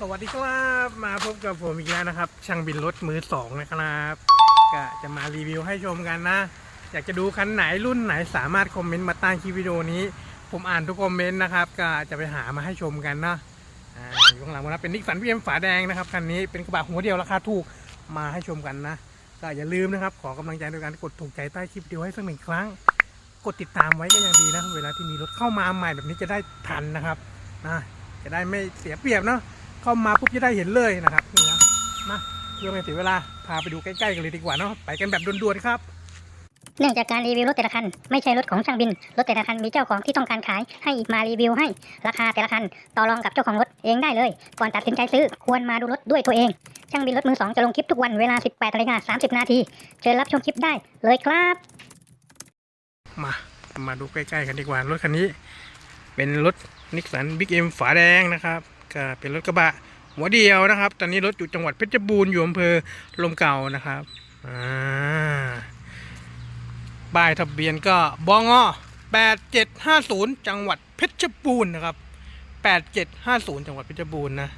สวัสดีครับมาพบกับผมอีกแล้วนะครับ ช่างบินรถมือสองนะครับก็จะมารีวิวให้ชมกันนะ อยากจะดูคันไหนรุ่นไหนสามารถคอมเมนต์มาใต้คลิปวิดีโอนี้ ผมอ่านทุกคอมเมนต์นะครับ ก็จะไปหามาให้ชมกันนะอ่าอยู่ข้างหลังผมนะเป็นนิสสันพีเอ็มฝาแดงนะครับคันนี้เป็นกระบะหัวเดียวราคาถูกมาให้ชมกันนะ ก็อย่าลืมนะครับ ขอกำลังใจโดยการกดถูกใจใต้คลิปวิดีโอให้สักหนึ่งครั้ง กดติดตามไว้ก็ยังดีนะเวลาที่มีรถเข้ามาใหม่แบบนี้จะได้ทันนะครับนะจะได้ไม่เสียเปรียบเนาะ เข้ามาปุ๊บจะได้เห็นเลยนะครับนี่นะมาเพื่อไม่เสียเวลาพาไปดูใกล้ๆกันเลยดีกว่าเนาะไปกันแบบด่วนๆครับเนื่องจากการรีวิวรถแต่ละคันไม่ใช่รถของช่างบิน รถแต่ละคันมีเจ้าของที่ต้องการขายให้มารีวิวให้ ราคาแต่ละคันต่อรองกับเจ้าของรถเองได้เลย ก่อนตัดสินใจซื้อควรมาดูรถด้วยตัวเอง ช่างบินรถมือสองจะลงคลิปทุกวันเวลา 18นาฬิกา30 นาทีเชิญรับชมคลิปได้เลยครับ มา มาดูใกล้ๆกันดีกว่า รถคันนี้ เป็นรถนิสสันบิ๊กเอ็มฝาแดงนะครับ ก็เป็นรถกระบะ หัวเดียวนะครับ ตอนนี้รถอยู่จังหวัดเพชรบูรณ์อยู่อำเภอลมเก่านะครับอ่าป้ายทะเบียนก็บง8750 จังหวัดเพชรบูรณ์นะครับ 8750 จังหวัดเพชรบูรณ์นะ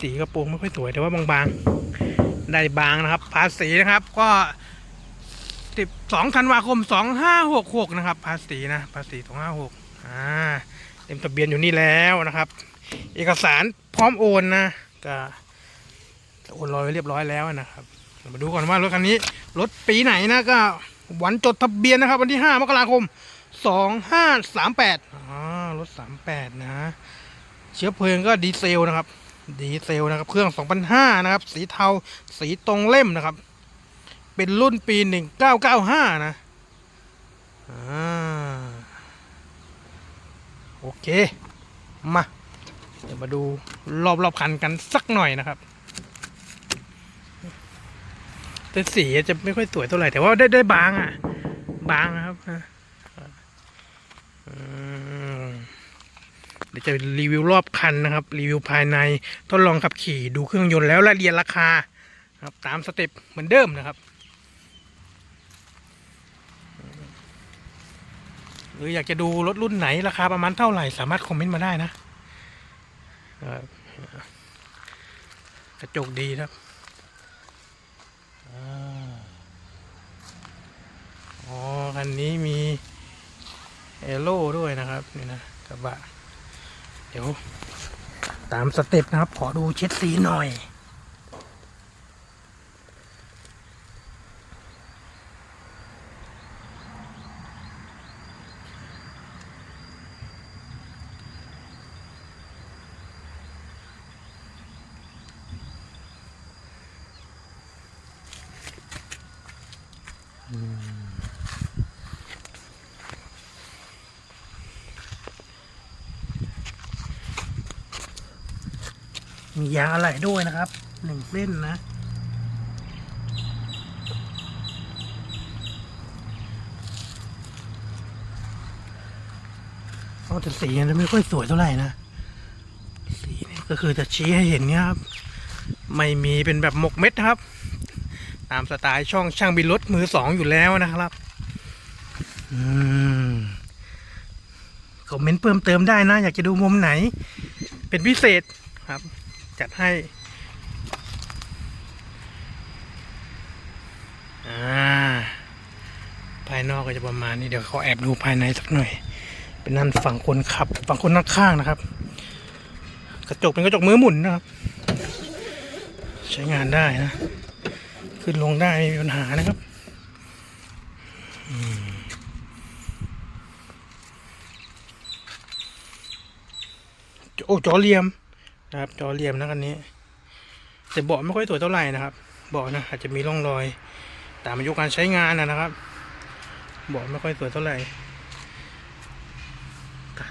สีกระโปรงไม่ค่อยสวยแต่ว่าบางๆ ได้บางนะครับ ภาษีนะครับก็ 12ธันวาคม 2566 นะครับ ภาษีนะ ภาษี 256อ่าเต็มทะเบียนอยู่นี่แล้วนะครับ เอกสารพร้อมโอนนะก็โอนรอยไว้เรียบร้อยแล้วนะครับมาดูก่อนว่ารถคันนี้ รถปีไหนนะก็วันจดทะเบียนนะครับ วันที่ 5 มกราคม 2538อ๋อรถ 38 นะ เชื้อเพลิงก็ดีเซลนะครับ ดีเซลนะครับ เครื่อง 2005 นะครับ สีเทา สีตรงเล่มนะครับ เป็นรุ่นปี 1995 นะอ่าโอเค มา เดี๋ยวมาดูรอบรอบคันกันสักหน่อยนะครับ แต่สีจะไม่ค่อยสวยเท่าไหร่แต่ว่าได้ได้บางอะ บางนะครับเดี๋ยวจะรีวิวรอบคันนะครับ รีวิวภายในทดลองขับขี่ดูเครื่องยนต์แล้วรายละเอียดราคาครับ ตามสเต็ปเหมือนเดิมนะครับหรืออยากจะดูรถรุ่นไหนราคาประมาณเท่าไหร่ สามารถคอมเมนต์มาได้นะ กระจกดีครับอาอ๋อคันนี้มีเอโร่ด้วยนะครับนี่นะกระบะ เดี๋ยว ตามสเต็ปนะครับ ขอดูเช็ดสีหน่อย มียางอะไหล่ด้วยนะครับหนึ่งเส้นนะโอ้แต่สีมันจะไม่ค่อยสวยเท่าไหร่นะ สีนี่ก็คือจะชี้ให้เห็นเนี่ยครับ ไม่มีเป็นแบบหมกเม็ดครับ ตามสไตล์ช่องช่างบินรถมือสองอยู่แล้วนะครับอืมคอมเมนต์เพิ่มเติมได้นะ อยากจะดูมุมไหน เป็นพิเศษครับ จัดให้อ่าภายนอกก็จะประมาณนี้เดี๋ยวเขาแอบดูภายในสักหน่อย เป็นนั่นฝั่งคนขับ ฝั่งคนนั่งข้างนะครับ กระจกเป็นกระจกมือหมุนนะครับ ใช้งานได้นะ ขึ้นลงได้ไม่มีปัญหานะครับโอ้จอเหลี่ยมนะครับ จอเหลี่ยมนะคันนี้แต่เบาะไม่ค่อยสวยเท่าไหร่นะครับเบาะนะอาจจะมีร่องรอยตามอายุการใช้งานนะนะครับเบาะไม่ค่อยสวยเท่าไหร่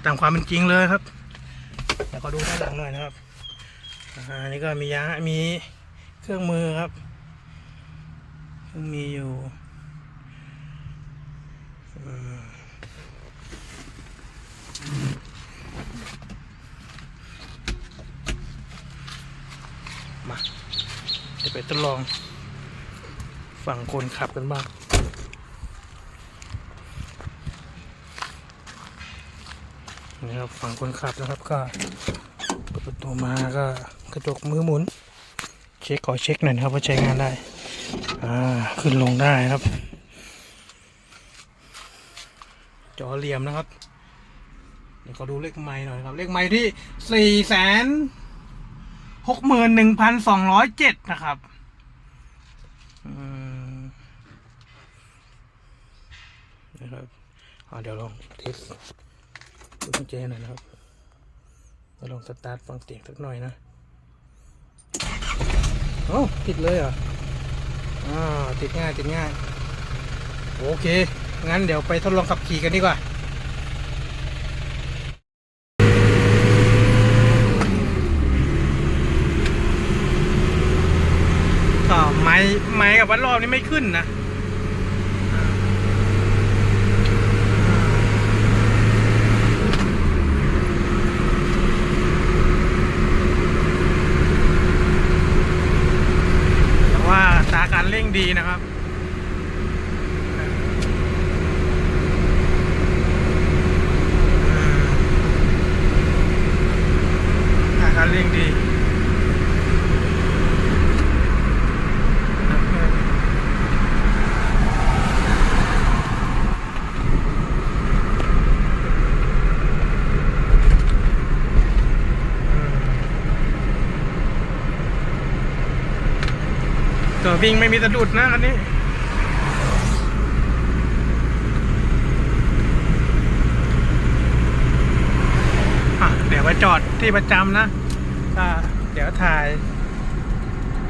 ตามความเป็นจริงเลยครับแล้วก็ดูด้านหลังหน่อยนะครับอันนี้ก็มียางมีเครื่องมือครับ มีอยู่มาเดี๋ยวไปทดลอง ฝั่งคนขับกันบ้างนี่ครับฝั่งคนขับนะครับก็เปิดประตูมาก็กระจกมือหมุน เช็คขอเช็คหน่อยนะครับว่าใช้งานได้ ขึ้นลงได้ครับ จอเหลี่ยมนะครับ เดี๋ยวขอดูเลขไม้หน่อยครับ เลขไม้ที่สี่แสนหกหมื่นหนึ่งพันสองร้อยเจ็ดนะครับนะครับอ่าเดี๋ยวลองเทสดูกุญแจหน่อยนะครับเดี๋ยวลองสตาร์ทฟังเสียงสักหน่อยนะ โอ้าติดเลยเหร อ่าติดง่ายติดง่าย โอเค งั้นเดี๋ยวไปทดลองขับขี่กันดีกว่าก็ไม้ไม้กับวัดรอบนี้ไม่ขึ้นนะ แต่ว่าอัตราการเร่ง ดีนะครับอัตราการเร่งดี ตัววิ่งไม่มีสะดุดนะคันนี้อ่เดี๋ยวไปจอดที่ประจำนะเดี๋ยวถ่าย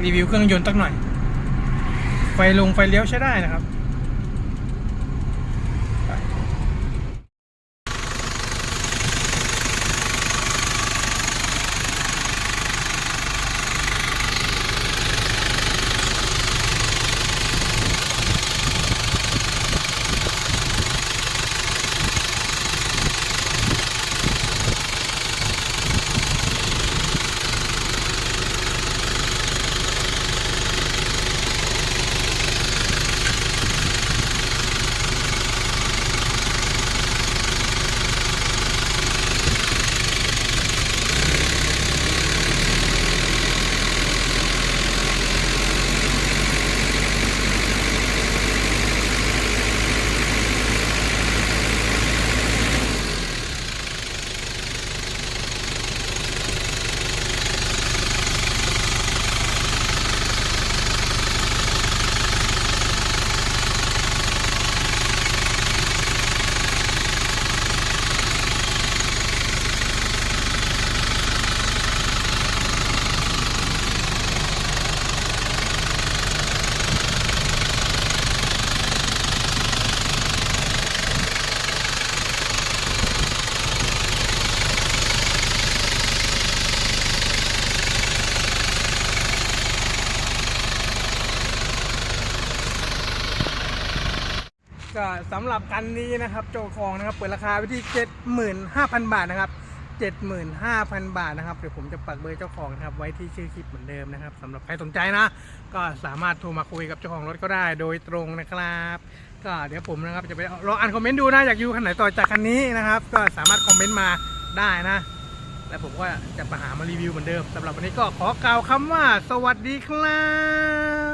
รีวิวเครื่องยนต์สักหน่อย ไฟลงไฟเลี้ยวใช้ได้นะครับ ก็สำหรับคันนี้นะครับเจ้าของนะครับ เปิดราคาไว้ที่ 75,000 บาทนะครับ 75,000 บาทนะครับเดี๋ยวผมจะปักเบอร์เจ้าของนะครับไว้ที่ชื่อคลิปเหมือนเดิมนะครับสำหรับใครสนใจนะ ก็สามารถโทรมาคุยกับเจ้าของรถก็ได้โดยตรงนะครับ ก็เดี๋ยวผมนะครับจะไปลองอ่านคอมเมนต์ดูนะอยากอยู่คันไหนต่อจากคันนี้นะครับ ก็สามารถคอมเมนต์มาได้นะแล้วผมก็จะมาหามารีวิวเหมือนเดิมสำหรับวันนี้ก็ขอกล่าวคำว่า สวัสดีครับ